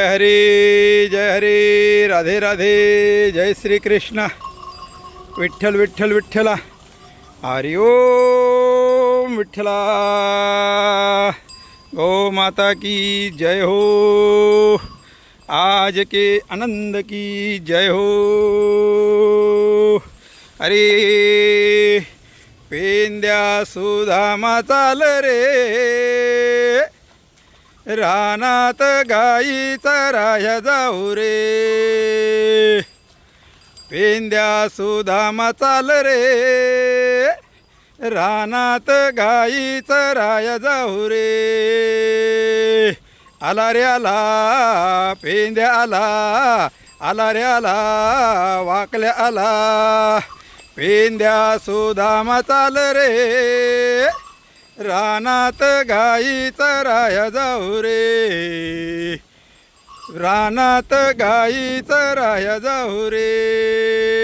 जय हरी जय हरी राधे राधे जय श्री कृष्ण विठ्ठल विठ्ठल विठ्ठला। हरि ओम विठ्ठला। गौ माता की जय हो। आज के आनंद की जय हो। अरे पेंद्या सुधामा चाल रे। रानात गाई चराया जाऊ रे. पेंद्या सुदामा चाल रे. रानात गाई चराया जाऊ रे. आला रे आला पेंद्या आला आला रे आला वाकल्या आला. पेंद्या सुदामा चाल रे. रानात गाई चराया जाऊ रे. रानात गाई चराया जाऊ रे.